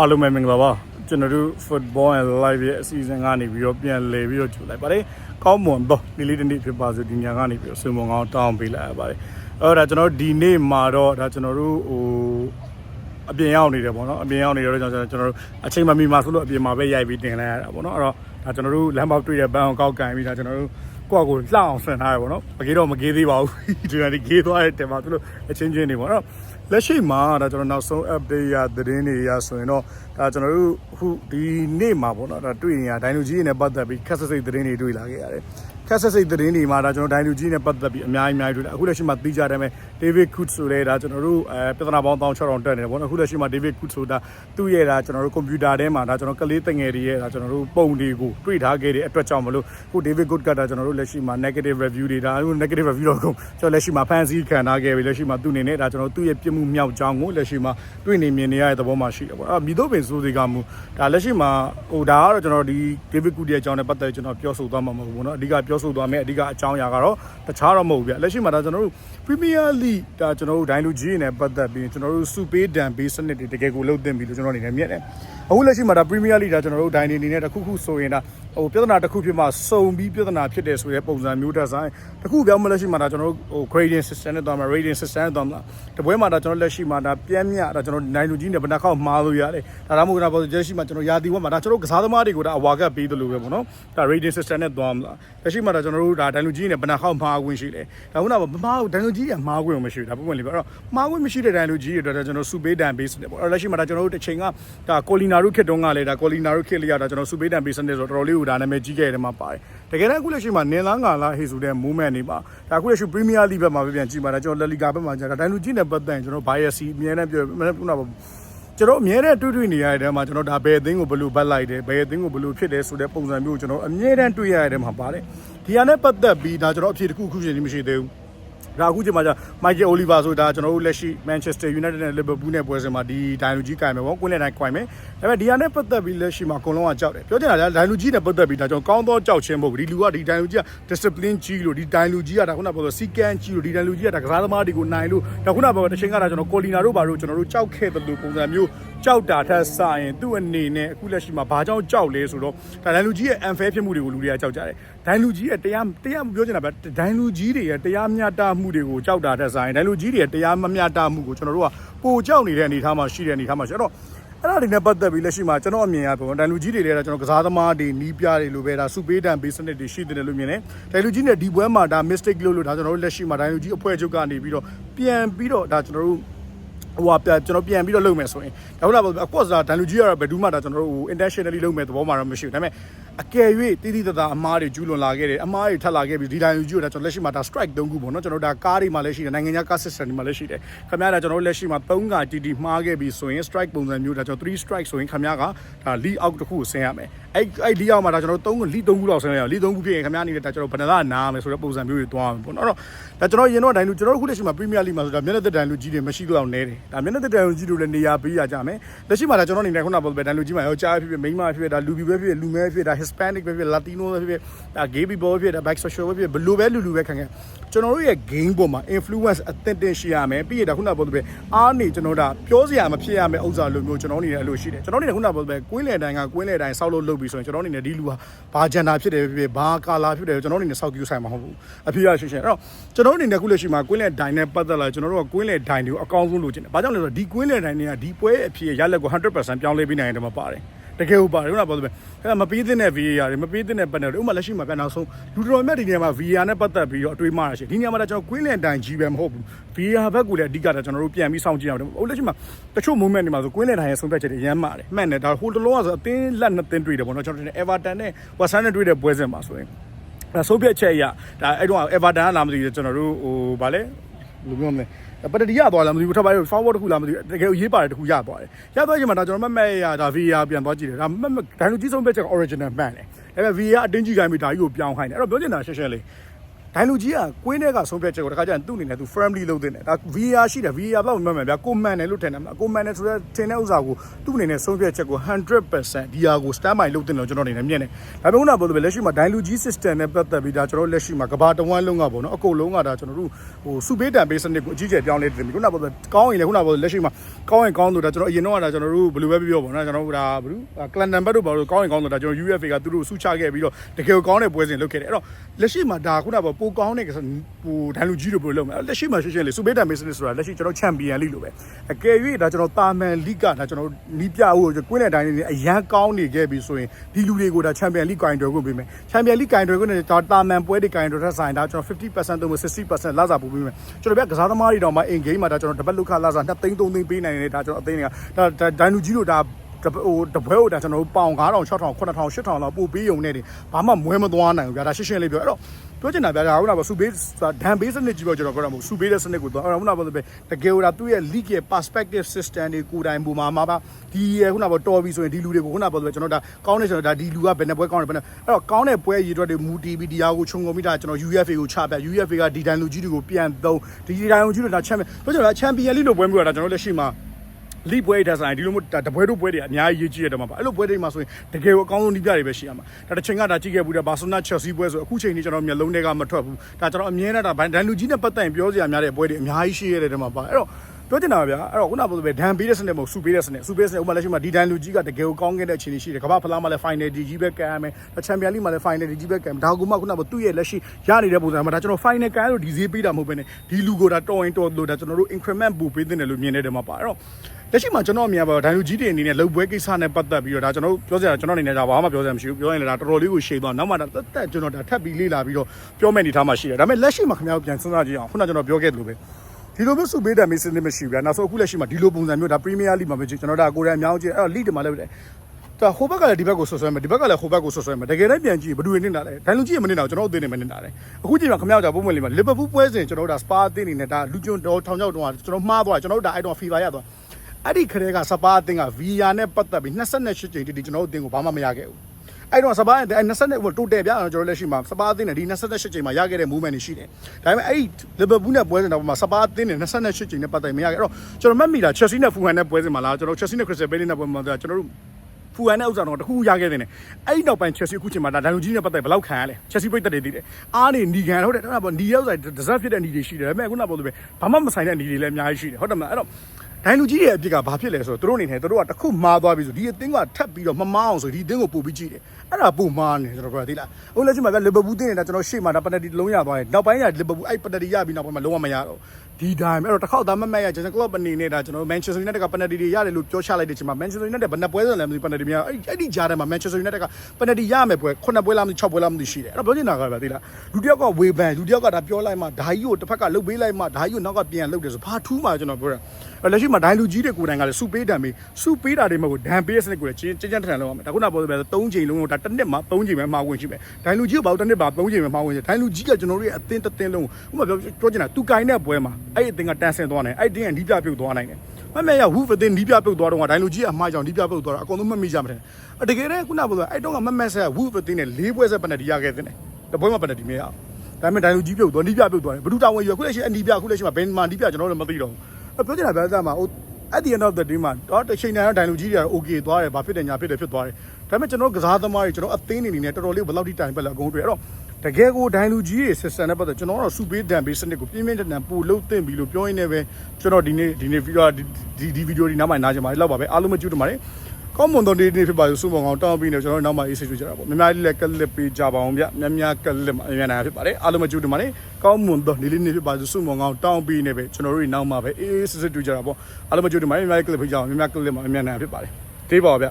အားလုံးပဲမင်္ဂလာပါကျွန်တော်တို့ football and live ရဲ့အစီအစဉ်ကနေပြီးတော့ပြန်လည်ပြီးတော့ကြိုလိုက်ပါတယ်ကောင်းမွန်တော့ဒီလေးတစ်နေ့ဖြစ်ပါစို့ဒီညကနေပြီးတော့ဆွေးမွန်ကောင်းတောင်းပေးလိုက်ရပါတယ်အဲ့တော့ဒါကျွန်တော်တို့ဒီနေ့မှာတော့ဒါကျွန်တော်တို့ဟိုအပြင်ရောက်နေတယ်ပေါ့နော်အပြင်ရောက်နေတော့ကျွန်တော်ကျွန်တော်တို့အချိန်မမီမှာဆိုလို့အပြင်မှာပဲရိုက်ပြီးတင်လိုက်ရတာပေါ့နော်အဲ့တော့ဒါကျွန်တော်တို့လမ်းပေါက်တွေ့တဲ့ဘန်းအောင်ကောက်ကန်ပြီးဒါကျွန်တော်တို့ကိုယ့်အကိုလှအောင်ဆွင်ထားရပေါ့နော်မကေးတော့မကေးသေးပါဘူးဒီကနေ့ကေးသွားတဲ့တင်မှာသူတို့အချင်းချင်းနေပေါ့နော် လက်ရှိမှာဒါကျွန်တော်နောက်ဆုံး update ရသတင်းတွေရဆိုရင်တော့ဒါကျွန်တော်တို့အခုဒီနေ့မှာပေါ့နော်ဒါတွေ့ရင်ဒိုင်လူကြီးနဲ့ပတ်သက်ပြီးခက်ဆက်စိတ်သတင်းတွေတွေ့လာခဲ့ရတယ်ခက်ဆက်စိတ်သတင်းတွေမှာဒါကျွန်တော်ဒိုင်လူကြီးနဲ့ပတ်သက်ပြီးအများကြီးအများကြီးတွေ့လာအခုလက်ရှိမှာသိကြတယ်မဲ့ David Cook ဆိုတဲ့ဒါကျွန်တော်တို့အဲပြဿနာပေါင်း1600တက်နေတယ်ပေါ့နော်အခုလက်ရှိမှာ David Cook ဆိုတာသူ့ရဲ့ဒါကျွန်တော်တို့ကွန်ပျူတာထဲမှာဒါကျွန်တော်ကလေးတငယ်တွေရဲ့ဒါကျွန်တော်တို့ပုံတွေကိုတွေ့ထားခဲ့တဲ့အတွက်ကြောင့်မလို့အခု David Cook ကဒါကျွန်တော်တို့လက်ရှိမှာ negative review တွေဒါ negative review တော့ကျွန်တော်လက်ရှိမှာဖန်ဆီးခံထားခဲ့ပြီလက်ရှိမှာသူ့အနေနဲ့ဒါကျွန်တော်သူ့ရဲ့ပြစ်မှုမြောက်ကြောင်းကိုလက်ရှိမှာတွေ့နေမြင်နေရတဲ့သဘောမှာရှိတယ်ပေါ့အဲ့မိတို့ပင်စိုးစီကမူဒါလက်ရှိမှာဟိုဒါကတော့ကျွန်တော်ဒီ David Cook ရဲ့အကြောင်းနဲ့ပတ်သက်ကျွန်တော်ပြောဆိုသွားမှာမဟုတ်ဘူးเนาะအဓိကပြောဆိုသွားမယ်အဓိကအကြောင်းအရာကတော့တခြားတော့မဟုတ်ဘူးဗျလက်ရှိမှာဒါကျွန်တော်တို့ Premier League ဒါကျွန်တော်တို့ဒိုင်းလူကြီးနဲ့ပတ်သက်ပြီးကျွန်တော်တို့စုပေးဒဏ်ပေးစနစ်တွေတကယ်ကိုလုပ်သင့်ပြီလို့ကျွန်တော်အနေနဲ့မြင်တယ် အခုလက်ရှိမှာဒါ Premier League ဒါကျွန်တော်တို့ဒိုင်းနေနေနဲ့တစ်ခုခုဆိုရင်ဒါဟိုပြဿနာတစ်ခုဖြစ်မှစုံပြီးပြဿနာဖြစ်တယ်ဆိုတဲ့ပုံစံမျိုးတက်ဆိုင်တစ်ခုပြောင်းမလက်ရှိမှာဒါကျွန်တော်တို့ဟို grading system နဲ့သွားမှာ rating system နဲ့သွားမှာတပွဲမှာဒါကျွန်တော်လက်ရှိမှာဒါပြင်းမြဒါကျွန်တော်နိုင်လူကြီးနဲ့ဘယ်နှခေါက်မှားလို့ရတယ်ဒါဒါမှမဟုတ်ဒါပေါ်လက်ရှိမှာကျွန်တော်ယာတီဝက်မှာဒါကျွန်တော်ကစားသမားတွေကိုဒါအဝါကပ်ပေးတယ်လို့ပဲပေါ့နော်ဒါ rating system နဲ့သွားမှာလက်ရှိမှာဒါကျွန်တော်တို့ဒါဒိုင်လူကြီးနဲ့ဘယ်နှခေါက်မှားခွင့်ရှိလဲဒါခုနကမမှားဒိုင်လူကြီးကမှားခွင့်မရှိဘူးဒါပုံမှန်လေးပဲအဲ့တော့မှားခွင့်မရှိတဲ့ဒိုင်လူကြီးတွေအတွက်ဒါကျွန်တော်စုပေးဒဏ်ပေးစတယ်ပေါ့အဲ့လက်ရှိမှာဒါကျွန်တော်တို့တစ်ချိန်ကဒါကိုလီနာရုခေတ်တုန်းကလည်းဒါကိုလီနာရုခေတ်လေးရဒါကျွန်တော်စုပေးဒဏ်ပေးစတယ်ဆိုတော့တော်တော်လေးကိုဒါနာမည်ကြီးခဲ့တယ်မှာပါတယ်တကယ်တမ်းအခုလက်ရှိမှာနင်လန်းကလာဟေဆိုတဲ့ movement နေပါဒါအခုလက်ရှိ Premier League ဘက်မှာပဲပြန်ကြည့်ပါဒါကျွန်တော် La Liga ဘက်မှာကြာဒါဒိုင်လူကြီးနဲ့ပတ်သက်ရင်ကျွန်တော် bias အမြဲတမ်းပြောခုနကကျွန်တော်အမြဲတမ်းတွေ့တွေ့နေရတဲ့တဲမှာကျွန်တော်ဒါဘယ်အသင်းကိုဘယ်လိုဘတ်လိုက်တယ်ဘယ်အသင်းကိုဘယ်လိုဖြစ်တယ်ဆိုတဲ့ပုံစံမျိုးကိုကျွန်တော်အမြဲတမ်းတွေ့ရတဲ့တဲမှာပါတယ်ဒီဟာနဲ့ပတ်သက်ပြီးဒါကျွန်တော်အဖြေတစ်ခုခုဖြစ်နေမရှိသေးဘူး ဒါအခုချိန်မှာကျမိုက်ကယ်အိုလီဗာဆိုတာကျွန်တော်တို့လက်ရှိ Manchester United နဲ့ Liverpool နဲ့ပွဲစဉ်မှာဒီဒိုင်လူကြီးကင်မယ်ပေါ့ကွင်းနဲ့တိုင်းကင်မယ်ဒါပေမဲ့ဒီဟာနဲ့ပတ်သက်ပြီးလက်ရှိမှာအကုန်လုံးကကြောက်တယ်ပြောချင်တာကဒိုင်လူကြီးနဲ့ပတ်သက်ပြီးဒါကျွန်တော်ကောင်းသောကြောက်ချင်းပေါ့ဒီလူကဒီဒိုင်လူကြီးက discipline ကြီးလို့ဒီဒိုင်လူကြီးကဒါခုနကပြောဆိုစီကန်းကြီးလို့ဒီဒိုင်လူကြီးကဒါကစားသမားတွေကိုနိုင်လို့ဒါခုနကပြောတစ်ချိန်ကဒါကျွန်တော်ကိုလီနာတို့ဘာလို့ကျွန်တော်တို့ကြောက်ခဲ့တယ်လို့ပုံစံမျိုး ကြောက်တာထက်စရင်သူ့အနေနဲ့အခုလက်ရှိမှာဘာကြောင့်ကြောက်လဲဆိုတော့ဒါဒိုင်လူကြီးရဲ့ unfair ဖြစ်မှုတွေကိုလူတွေကကြောက်ကြတယ်ဒိုင်လူကြီးရဲ့တရားတရားပြောချင်တာဗျဒိုင်လူကြီးတွေရဲ့တရားမျှတမှုတွေကိုကြောက်တာထက်စရင်ဒိုင်လူကြီးတွေရဲ့တရားမမျှတမှုကိုကျွန်တော်တို့ကပိုကြောက်နေတဲ့အနေအထားမှာရှိတဲ့အနေအထားမှာရှိတော့အဲ့ဒါတွေနဲ့ပတ်သက်ပြီးလက်ရှိမှာကျွန်တော်အမြင်ရပုံဒိုင်လူကြီးတွေလည်းဒါကျွန်တော်ကစားသမားတွေနီးပြတွေလိုပဲဒါစုပေးတံပေးစနစ်တွေရှိတယ်လို့မြင်တယ်ဒိုင်လူကြီးနဲ့ဒီပွဲမှာဒါ mistake လို့လို့ဒါကျွန်တော်တို့လက်ရှိမှာဒိုင်လူကြီးအဖွဲ့ချုပ်ကနေပြီးတော့ပြန်ပြီးတော့ဒါကျွန်တော်တို့ ဟိုဟာပြန်ကျွန်တော်ပြန်ပြီးတော့လုပ်မယ်ဆိုရင်ဒါဟုတ်လားပေါ့အကွက်စားဒန်လူကြီးကတော့ဘယ်သူမှဒါကျွန်တော်တို့ဟို intentionally လုပ်မယ်သဘောမှတော့မရှိဘူးဒါပေမဲ့အကယ်၍တိတိတသားအမားတွေကျူးလွန်လာခဲ့တယ်အမားတွေထပ်လာခဲ့ပြီးဒီဒန်လူကြီးကိုဒါကျွန်တော်လက်ရှိမှာဒါ strike 3ခုပေါ့နော်ကျွန်တော်ဒါကားတွေမှာလည်းရှိတယ်နိုင်ငံခြားကား system တွေမှာလည်းရှိတယ်ခင်ဗျားဒါကျွန်တော်လက်ရှိမှာ3ကတီတီမှားခဲ့ပြီးဆိုရင် strike ပုံစံမျိုးဒါကျွန်တော်3 strike ဆိုရင်ခင်ဗျားကဒါ lead out တစ်ခုကိုဆင်းရမယ်အဲ့အဲ့ lead out မှာဒါကျွန်တော်3 lead 3ခုလောက်ဆင်းရအောင် lead 3ခုဖြစ်ရင်ခင်ဗျားနေတဲ့ဒါကျွန်တော်ဘယ်နှလားနားမယ်ဆိုတဲ့ပုံစံမျိုးတွေတွားမယ်ပေါ့နော်အဲ့တော့ဒါကျွန်တော်ရင်တော့ဒိုင်လူကျွန်တော်တို့ခုလက်ရှိမှာ Premier League မှာဆိုတာမျက်နှာသက်ဒိုင်လူကြီးတွေမရှိတော့နေတယ်ဒါမျက်နှာသက်ဒိုင်လူကြီးတွေလည်းနေရာပေးရကြမယ်လက်ရှိမှာဒါကျွန်တော်အနေနဲ့ခုနကပြောပဲဒိုင်လူကြီးမှာယောက်ျားဖြစ်ဖြစ်မိန်းမဖြစ်ဖြစ်ဒါလူပြပဲဖြစ်ဖြစ်လူမဲဖြစ်ဒါ Hispanic ပဲဖြစ် Latino ပဲဖြစ်ဖြစ်ဒါ gay people ပဲဖြစ်ဒါ bisexual ပဲဖြစ်ဘလူပဲလူလူပဲခံခဲ့ကျွန်တော်တို့ရဲ့ game ပေါ်မှာ influence အသင့်တင်ရှိရမယ်ပြီးရဒါခုနကပြောပဲအားနေကျွန်တော်ဒါပြောစရာမဖြစ်ရမယ့်ဥစ္စာလိုမျိုးကျွန်တော်အနေနဲ့အဲ့လိုရှိတယ်ကျွန်တော်အနေနဲ့ခုနကပြောပဲကွင်းလေတိုင်းကကွင်းလေတိုင်းစောက်လို့လုပ်ပြီးဆိုရင်ကျွန်တော်အနေနဲ့ဒီလူဟာဘာဂျန်နာဖြစ်တယ်ဖြစ်ဖြစ်ဘာကာလာဖြစ်တယ်ကျွန်တော်အနေနဲ့စောက်ကြည့်ဆိုင်မှာမဟုတ်ဘူးအဖြစ်ရရှိရှင်အဲ့တော့ကျွန်တော်အနေနဲ့ခုလက်ရှိမှာကွင်းလေတိုင်းနဲ့ပတ်သက်လာကျွန်တော်တို့ကကွင်းလေတိုင်းတွေကိုအကောင်းဆုံးလုပ်ချင်တယ်ဘာကြောင့်လဲဆိုတော့ဒီကွင်းလေတိုင်းတွေကဒီပွဲအဖြစ်ရလက်ကို100%ပြောင်းလဲပေးနိုင်တယ်မှာပါတယ်တကယ်ဟုတ်ပါတယ်ခုနကပြောသလိုပဲအဲ့မပေးတဲ့ VAR တွေမပေးတဲ့ panel တွေဥပမာလက်ရှိမှာပြန်နောက်ဆုံးလူတော်မြတ်ဒီနေရာမှာ VAR နဲ့ပတ်သက်ပြီးတော့အတွေးမှားတာရှိဒီနေရာမှာကျွန်တော်ကွင်းလန်တိုင်ကြီးပဲမဟုတ်ဘူး VAR ဘက်ကိုလည်းအဓိကတော့ကျွန်တော်တို့ပြန်ပြီးစောင့်ကြည့်အောင်ဟိုလက်ရှိမှာတချို့ moment တွေမှာဆိုကွင်းလန်တိုင်ရဲ့ဆုံးဖြတ်ချက်တွေရမ်းမာတယ်မှန်တယ်ဒါဟိုတလုံးကဆိုအသင်းလက်နှစ်သင်းတွေ့တယ်ပေါ့နော်ကျွန်တော်တင် Everton နဲ့ West Ham နဲ့တွေ့တဲ့ပွဲစဉ်မှာဆိုရင်ဒါဆုံးဖြတ်ချက်အရဒါအဲ့တော့ Everton ကလာမသိဘူးကျွန်တော်တို့ဟိုဗာလဲလူမျိုးမလဲ ပတတိရသွားလားမသိဘူးထပ်ပိုင်း forward တစ်ခုလားမသိဘူးတကယ်ရေးပါတယ်တစ်ခုရသွားတယ်ရသွားချိန်မှာဒါကျွန်တော်မက်မက်ရဒါ VR ပြန်သွားကြည့်တယ်ဒါမက်မက်ဒိုင်လူကြီးဆုံးဖြတ်ချက်က original မှန်တယ်ဒါပေမဲ့ VR အတင်းကြီးခိုင်းပြီးဒါကြီးကိုပြောင်းခိုင်းတယ်အဲ့တော့ပြောချင်တာရှက်ရှက်လေး ဒဒိုင်လူကြီးကကွင်းထဲကဆုံးဖြတ်ချက်ကိုတခါကျရင်သူ့အနေနဲ့သူ firmly လုပ်တင်တယ်ဒါ VAR ရှိတယ် VAR ဘယ်လိုမှမမှန်ဗျာကိုမှန်တယ်လို့ထင်တယ်မလားကိုမှန်တယ်ဆိုတော့ထင်တဲ့ဥစ္စာကိုသူ့အနေနဲ့ဆုံးဖြတ်ချက်ကို100%ဒီဟာကို stand by လုပ်တင်တယ်လို့ကျွန်တော်အနေနဲ့မြင်တယ်ဒါပေမဲ့ခုနကပြောလို့ပဲလက်ရှိမှာဒိုင်လူကြီး system နဲ့ပတ်သက်ပြီးဒါကျွန်တော်တို့လက်ရှိမှာကဘာတဝန်းလုံးကပေါ့နော်အကုန်လုံးကဒါကျွန်တော်တို့ဟိုစုပေးတံပေးစနစ်ကိုအကြီးကျယ်ပြောင်းလဲတင်ပြီခုနကပြောလို့ကောင်းရင်လည်းခုနကပြောလို့လက်ရှိမှာကောင်းရင်ကောင်းလို့ဒါကျွန်တော်အရင်တော့ကဒါကျွန်တော်တို့ဘယ်လိုပဲပြောပေါ့နော်ကျွန်တော်တို့ဒါဘယ်လိုကလန်နံပါတ်တို့ဘာလို့ကောင်းရင်ကောင်းလို့ဒါကျွန်တော် UFA ကသူတို့စုချခဲ့ပြီးတော့တကယ်ကောင်းတဲ့ပွဲစဉ်လုပ်ခဲ့တယ်အဲ့တော့လက်ရှိမှာဒါခုနကပြောပိုကောင်းတဲ့ဟိုဒိုင်လူကြီးတို့ဘယ်လိုလုပ်မလဲလက်ရှိမှာရှင်းရှင်းလေးစုပေးတံပေးစနစ်ဆိုတာလက်ရှိကျွန်တော်ချန်ပီယံလိလို့ပဲအကယ်၍ဒါကျွန်တော်တာမန်လိကဒါကျွန်တော်နီးပြဖို့ကွင်းတဲ့တိုင်းနေအရန်ကောင်းနေခဲ့ပြီဆိုရင်ဒီလူတွေကိုဒါချန်ပီယံလိကိုင်တော်ကိုပေးမယ်ချန်ပီယံလိကိုင်တော်ကိုနဲ့ဒါတာမန်ပွဲတွေကိုင်တော်ထက်ဆိုင်ဒါကျွန်တော်50%သို့မဟုတ်60%လာစားပို့ပေးမယ်ကျွန်တော်ပြကစားသမားတွေတော့မှအင်ဂိမ်းမှာဒါကျွန်တော်တပတ်လုခလာစား2သိန်း3သိန်းပေးနိုင်တယ်ဒါကျွန်တော်အသိန်းတွေကဒါဒိုင်လူကြီးတို့ဒါဟိုတပွဲဟိုဒါကျွန်တော်တို့ပေါင်9000 6000 9000 8000လောက်ပို့ပေးုံနဲ့တင်ဘာမှမွဲမသွားနိုင်ဘူးဗျာဒါရှင်းရှင်းလေးပြောအဲ့တော့ ပြောချင်တာဗျာဒါခုနကစူဘေးဒန်ဘေးစနစ်ကြီးပေါ့ကျွန်တော်ပြောတာမဟုတ်စူဘေးတဲ့စနစ်ကိုတော့အဲ့တော့ခုနကပြောလို့ပဲတကယ်ဟိုဒါသူ့ရဲ့ league ရဲ့ perspective system တွေကိုယ်တိုင်ပုံမှာမှာပါဒီရဲ့ခုနကပြောတော်ပြီဆိုရင်ဒီလူတွေကိုခုနကပြောလို့ပဲကျွန်တော်ဒါကောင်းနေကျွန်တော်ဒါဒီလူကဘယ်နှပွဲကောင်းတယ်ဘယ်နှအဲ့တော့ကောင်းတဲ့ပွဲရည်အတွက်တွေမူတီဗီဒီယာကိုခြုံငုံမိတာကျွန်တော် UFA ကိုချပြ UFA ကဒီဒန်လူကြီးတွေကိုပြန်သုံးဒီဒန်လူကြီးတွေဒါချမ်းပြောချင်တာချန်ပီယံလိလို့ပွဲမျိုးကဒါကျွန်တော်လက်ရှိမှာ လိပွဲတက်ဆိုင်ဒီလိုမျိုးတပွဲတို့ပွဲတွေအများကြီးရေးကြည့်ရတော့မှာပါအဲ့လိုပွဲတွေမှာဆိုရင်တကယ်ကိုအကောင်းဆုံးဒီပြတွေပဲရှိရမှာဒါတစ်ချိန်ကဒါကြည့်ခဲ့ဘူးတဲ့ဘာဆိုနာချက်စီပွဲဆိုအခုချိန်ကြီးကျွန်တော်မျက်လုံးတွေကမထွက်ဘူးဒါကျွန်တော်အမြဲတမ်းဒါဒန်လူကြီးနဲ့ပတ်သက်ရင်ပြောစရာများတဲ့ပွဲတွေအများကြီးရှိရတဲ့တဲမှာပါအဲ့တော့ပြောချင်တာဗျာအဲ့တော့ခုနကပြောပဲဒန်ပေးတဲ့စနစ်မဟုတ်စူပေးတဲ့စနစ်စူပေးတဲ့စနစ်ဥပမာလက်ရှိမှာဒီဒန်လူကြီးကတကယ်ကိုကောင်းခဲ့တဲ့အခြေအနေရှိတယ်ကမ္ဘာဖလားမှာလည်း final ဒီကြီးပဲကမ်းရမယ်ချန်ပီယံလိမှာလည်း final ဒီကြီးပဲကမ်းဒါကူမှခုနကသူ့ရဲ့လက်ရှိရနေတဲ့ပုံစံမှာဒါကျွန်တော် final ကမ်းလို့ဒီဈေးပေးတာမဟုတ်ဘဲနဲ့ဒီလူကိုဒါတော်ရင်တော်လို့ဒါကျွန်တော်တို့ increment ပို့ပေးတဲ့လို့မြင်နေတဲ့တဲမှာပါအဲ့တော့ လက်ရှိမှာကျွန်တော်အမြင်ပါဒိုင်လူကြီးတွေအနေနဲ့လုပ်ပွဲကိစ္စနဲ့ပတ်သက်ပြီးတော့ဒါကျွန်တော်ပြောစရာကျွန်တော်အနေနဲ့ဒါဘာမှပြောစရာမရှိဘူးပြောရင်လည်းဒါတော်တော်လေးကိုရှေ့သွားနောက်မှဒါတက်တက်ကျွန်တော်ဒါထပ်ပြီးလေ့လာပြီးတော့ပြောမယ့်အနေထားမှာရှိတယ်ဒါပေမဲ့လက်ရှိမှာခင်ဗျားတို့ပြန်စဉ်းစားကြည့်အောင်ခုနကကျွန်တော်ပြောခဲ့သလိုပဲဒီလိုမျိုးစုပေးတယ်မေးစနစ်မရှိဘူးဗျာနောက်ဆုံးအခုလက်ရှိမှာဒီလိုပုံစံမျိုးဒါပရီးမီးယားလိမှာပဲကျွန်တော်ဒါကိုယ်တိုင်အများကြီးအဲ့တော့လိတွေမှာလည်းဒါဟိုဘက်ကလည်းဒီဘက်ကိုဆွဆွဲမယ်ဒီဘက်ကလည်းဟိုဘက်ကိုဆွဆွဲမယ်တကယ်တမ်းပြန်ကြည့်ဘယ်သူတွေနေတာလဲဒိုင်လူကြီးရမနေတာကျွန်တော်တို့အသိနေမနေတာလဲအခုကြည့်မှာခင်ဗျားတို့ပုံမှန်လေးမှာလီဗာပူးပွဲစဉ်ကျွန်တော်တို့ဒါစပါအသိနေနဲ့ဒါလူကျွန်းတော်ထောင်ချောက်တုန်းကကျွန်တော်မှားသွားကျွန်တော်တို့ဒါအဲ့တော့ဖီဗာရသွား အဲ့ဒီခရဲကစပါအသိက VR နဲ့ပတ်သက်ပြီး28ကြိမ်တိတိကျွန်တော်တို့အသိကိုဘာမှမရခဲ့ဘူးအဲ့တော့စပါးအဲ့20ဟိုတိုတယ်ပြကျွန်တော်လက်ရှိမှာစပါးအသင်းနဲ့ဒီ28ချိန်မှာရခဲ့တဲ့ movement တွေရှိတယ်။ဒါပေမဲ့အဲ့ဒီ Liverpool နဲ့ပွဲစဉ်တော့မှာစပါးအသင်းနဲ့28ချိန်နဲ့ပတ်သက်မရခဲ့။အဲ့တော့ကျွန်တော်မှတ်မိတာ Chelsea နဲ့ Fulham နဲ့ပွဲစဉ်မှာလားကျွန်တော် Chelsea နဲ့ Crystal Palace နဲ့ပွဲမှာကျွန်တော်တို့ဖူဟန်နဲ့ဥစ္စာတော့တခုရခဲ့တဲ့နဲ့အဲ့ဒီနောက်ပိုင်း Chelsea အခုချိန်မှာဒါဒန်လူကြီးနဲ့ပတ်သက်ဘယ်လောက်ခံရလဲ Chelsea ပြိတ်တက်တွေတည်တယ်အားနေနီကန်ဟုတ်တယ်အဲ့ဒါပေါ့နီရောက်ဆိုင် deserve ဖြစ်တဲ့နီတွေရှိတယ်ဒါပေမဲ့ခုနကပြောလို့ပဲဘာမှမဆိုင်တဲ့နီတွေလည်းအများကြီးရှိတယ်ဟုတ်တယ်မလားအဲ့တော့ ဒိုင်လူကြီးရဲ့အဖြစ်ကဘာဖြစ်လဲဆိုတော့သူတို့အနေနဲ့သူတို့ကတခုမှားသွားပြီဆိုဒီအသင်းကထပ်ပြီးတော့မမားအောင်ဆိုဒီအသင်းကိုပို့ပြီးကြည့်တယ်အဲ့ဒါပို့မားနေကျွန်တော်ပြောသိလားဟိုလက်ရှိမှာဗျလီဗာပူးတင်းနေတာကျွန်တော်ရှေ့မှာဒါပနတီတစ်လုံးရသွားတယ်နောက်ပိုင်းကလီဗာပူးအဲ့ပနတီရပြီးနောက်ပိုင်းမှာလုံးဝမရတော့ဒီတိုင်းအဲ့တော့တစ်ခေါက်သားမမတ်ရဂျန်ဆန်ကလော့အနေနဲ့ဒါကျွန်တော်မန်ချက်စတာယူနိုက်ကပနတီတွေရတယ်လို့ပြောချလိုက်တဲ့အချိန်မှာမန်ချက်စတာယူနိုက်ကဘယ်နှပွဲဆိုလဲမသိပနတီများအဲ့အဲ့ဒီကြားထဲမှာမန်ချက်စတာယူနိုက်ကပနတီရမယ်ပွဲ9ပွဲလားမသိ6ပွဲလားမသိရှိတယ်အဲ့တော့ပြောချင်တာကဗျသိလားလူတယောက်ကဝေဘန်လူတယောက်ကဒါပြောလိုက်မှဒါကြီးကိုတစ်ဖက်ကလှုပ်ပေးလိုက်မှဒါကြီးကိုနောက်ကပြန်လှုပ်တယ်ဆိုဘာထူးမှကျွန်တော်ပြောတာအဲ့လက်ရှိမှာဒိုင်လူကြီးတွေကိုယ်တိုင်ကလည်းစုပေးတံပေးစုပေးတာတွေမဟုတ်ဒန်ပေးတဲ့စနစ်ကိုလည်းချင်းချင်းထန်ထန်လောက်ရမယ်ဒါခုနပြောသလိုပဲ3ချိန်လုံးဒါတစ်နှစ်မှာ3ချိန်ပဲမှာဝင်ရှိမယ်ဒိုင်လူကြီးကဘာလို့တစ်နှစ်မှာ3ချိန်ပဲမှာဝင်ရှိဒိုင်လူကြီးကကျွန်တော်တို့ရဲ့အသင်းတစ်သင်းလုံးဥပမာပြောပြောချင်တာသူကင်တဲ့ပွဲမှာအဲ့ဒီအသင်းကတန်ဆင်သွားနိုင်အဲ့ဒီတင်းကနီးပြပြုတ်သွားနိုင်တယ်မမေရဝူဖအသင်းနီးပြပြုတ်သွားတော့ဒိုင်လူကြီးအမှားကြောင့်နီးပြပြုတ်သွားတာအကုန်လုံးမမိကြမှာတယ်တကယ်တည်းခုနပြောသလိုအဲ့တော့ကမမက်ဆက်ဝူဖအသင်းနဲ့၄ပွဲဆက်ပနတီရခဲ့တဲ့တပွဲမှာပနတီမရအောင်ဒါပေမဲ့ဒိုင်လူကြီးပြုတ်သွားနီးပြပြုတ်သွားတယ်ဘယ်သူတောင်းဝဲရခုလက်ရှိအနီးပြခုလက်ရှိမှာဘယ်မှာနီးပြကျွန်တော်တို့မသိတော့ဘူး ပြောချင်တာပြောသားမှာဟို at the end of the day မှာတော့တစ်ချိန်တိုင်းဒိုင်လူကြီးတွေကတော့ okay သွားတယ်ဘာဖြစ်တယ်ညာဖြစ်တယ်ဖြစ်သွားတယ်ဒါပေမဲ့ကျွန်တော်ကစားသမားတွေကျွန်တော်အသင်းနေနေနဲ့တော်တော်လေးဘယ်လောက်ထိတိုင်ပတ်လဲအကုန်တွေ့အဲ့တော့တကယ်ကိုဒိုင်လူကြီးတွေ system နဲ့ပတ်သက်ကျွန်တော်ကတော့စူပေးဒန်ပေးစနစ်ကိုပြင်းပြင်းထန်ထန်ပို့လို့သင့်ပြီလို့ပြောရင်းနဲ့ပဲကျွန်တော်ဒီနေ့ဒီနေ့ဗီဒီယိုဒီဒီဗီဒီယိုဒီနောက်မှနားကြပါလေလောက်ပါပဲအားလုံးမကြည့်တပါတယ် ကောင်းမွန်သောနေ့နေ့ဖြစ်ပါလို့ဆုမွန်ကောင်းတောင်းပြီးနေကျွန်တော်နောက်မှအေးဆေးကြကြတာပေါ့များများလေးလည်းကလစ်ပေးကြပါအောင်ဗျများများကလစ်အများနာဖြစ်ပါတယ်အားလုံးမကြည့်တပါတယ်ကောင်းမွန်သောနေ့လေးနေ့ဖြစ်ပါလို့ဆုမွန်ကောင်းတောင်းပြီးနေပဲကျွန်တော်တို့နောက်မှပဲအေးဆေးဆေးကြကြတာပေါ့အားလုံးမကြည့်တပါတယ်များများကလစ်ပေးကြအောင်များများကလစ်မှာအများနာဖြစ်ပါတယ်တေးပါဗျ